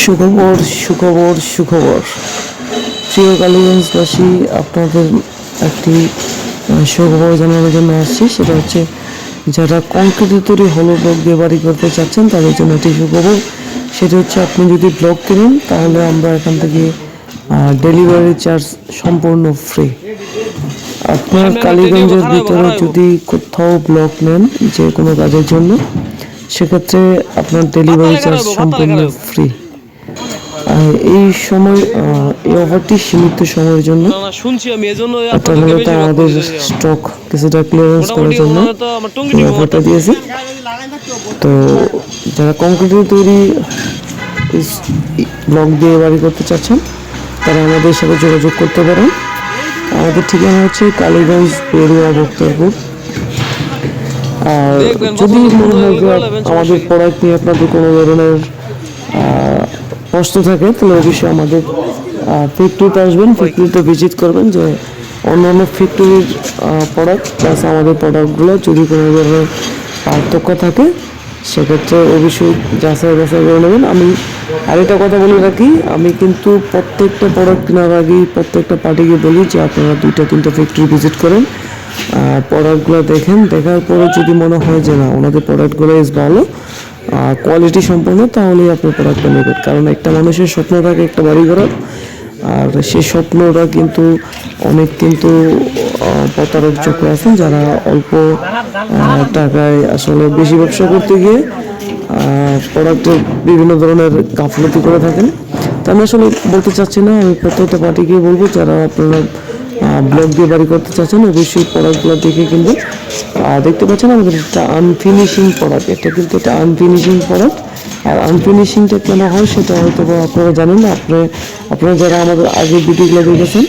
সুখবর সুখবর সুখবর। প্রিয় কালীগঞ্জবাসী আপনাদের একটি সুখবর জানানোর জন্য আসছি। সেটা হচ্ছে যারা কংক্রিট তৈরি হলো ব্লক দিয়ে বাড়ি করতে চাচ্ছেন তাদের জন্য একটি সুখবর। সেটা হচ্ছে আপনি যদি ব্লক কিনেন তাহলে আমরা এখান থেকে ডেলিভারি চার্জ সম্পূর্ণ ফ্রি। আপনার কালীগঞ্জের ভিতরে যদি কোথাও ব্লক নেন যে কোনো কাজের জন্য সেক্ষেত্রে আপনার ডেলিভারি চার্জ সম্পূর্ণ ফ্রি। এই সময় এই অফারটি সীমিত সময়ের জন্য না না শুনছি আমি এজন্য এটা মূলত আমাদের স্টক কিছুটা ক্লিয়ারেন্স করার জন্য এই অফারটা দিয়েছি। তো যারা কংক্রিটের তৈরি ব্লক দিয়ে বাড়ি করতে চাচ্ছেন তারা আমাদের সাথে যোগাযোগ করতে পারেন। আমাদের ঠিকানা হচ্ছে কালীগঞ্জ পেরুয়া বক্তরপুর আর যদি মনে হয় আমাদের প্রোডাক্ট নিয়ে আপনাদের কোনো ধরনের প্রশ্ন থাকে, তাহলে অবশ্যই আমাদের ফ্যাক্টরিতে আসবেন ফ্যাক্টরিতে ভিজিট করবেন, যে অন্যান্য ফ্যাক্টরির প্রোডাক্ট প্লাস আমাদের প্রোডাক্টগুলো যদি কোনো ধরনের পার্থক্য থাকে, সেক্ষেত্রে অবশ্যই যাচাই বাছাই করে নেবেন। আমি আরেকটা কথা বলে রাখি, আমি কিন্তু প্রত্যেকটা প্রোডাক্ট কেনার আগেই প্রত্যেকটা পার্টিকে বলি যে আপনারা দুইটা, তিনটা ফ্যাক্টরি ভিজিট করেন। আর প্রোডাক্টগুলো দেখেন, দেখার পরে যদি মনে হয় যে না, ওনাদের প্রোডাক্টগুলো বেশ ভালো কোয়ালিটি সম্পন্ন, তাহলেই আপনার প্রোডাক্টটা নেবেন। কারণ একটা মানুষের স্বপ্ন থাকে একটা বাড়ি করার আর সেই স্বপ্নটা কিন্তু অনেক কিন্তু প্রতারক চক্র আছেন যারা অল্প টাকায় আসলে বেশি ব্যবসা করতে গিয়ে প্রোডাক্টের বিভিন্ন ধরনের গাফলতি করে থাকেন। তা আমি আসলে বলতে চাচ্ছি না, আমি প্রত্যেকটা পার্টিকে বলব, যারা আপনারা ব্লগ দিয়ে বাড়ি করতে চাচ্ছেন, অবশ্যই প্রোডাক্টগুলো দেখে কিন্তু দেখতে পাচ্ছেন আমাদের একটা আনফিনিশিং প্রোডাক্ট এটা কিন্তু একটা আনফিনিশিং প্রোডাক্ট আর আনফিনিশিংটা কেন হয় সেটা হয়তো আপনারা জানেন না। আপনি, আপনারা যারা আমাদের আগে ভিডিওগুলো দেখেছেন,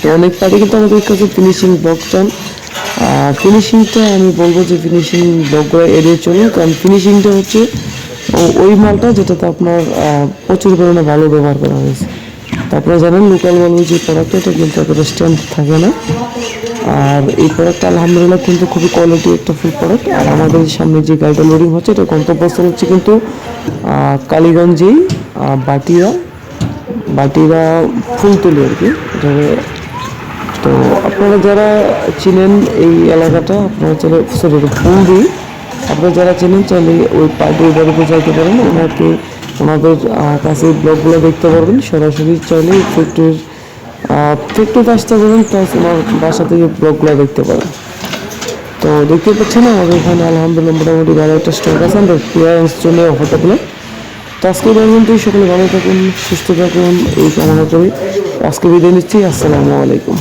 তো অনেক পার্টি কিন্তু আমাদের কাছে ফিনিশিং ব্লক চান। ফিনিশিংটা আমি বলব যে ফিনিশিং ব্লকগুলো এড়িয়ে চলুন। কারণ ফিনিশিংটা হচ্ছে ওই মালটা যেটাতে আপনার প্রচুর পরিমাণে ভালো ব্যবহার করা হয়েছে। আপনারা জানেন লোকাল বালু যে প্রোডাক্ট এটা কিন্তু এতটা স্ট্যান্ড থাকে না। আর এই প্রোডাক্টটা আলহামদুলিল্লাহ কিন্তু খুবই কোয়ালিটি একটা ফুল প্রোডাক্ট আর আমাদের সামনে যে গাড়িটা লোডিং হচ্ছে, এটা গন্তব্যস্থল হচ্ছে কিন্তু কালীগঞ্জেই বাটিয়া বাটিরা ফুলতলি আর কি। তো আপনারা যারা চিনেন এই এলাকাটা, আপনারা চাইলে সরি ফুলদি আপনারা যারা চিনেন, চাইলে ওই পার্টি বাড়িতে যাইতে পারেন। ওনাকে ওনাদের কাছে ব্লগগুলো দেখতে পারবেন। সরাসরি চাইলে ফ্যাক্টরির ফ্যাক্টরিতে আসতে পারেন প্লাস ওনার বাসা থেকে ব্লগগুলো দেখতে পারেন। তো দেখতে পাচ্ছেন আমাদের এখানে আলহামদুলিল্লাহ মোটামুটি ভালো একটা স্টক আছে। আমরা ক্লিয়ারেন্স জন্য অফারটা দিলাম। তো আজকে পর্যন্তই। সকলে ভালো থাকুন, সুস্থ থাকুন, এই কামনা করি। আজকে বিদায় নিচ্ছি। আসসালামু আলাইকুম।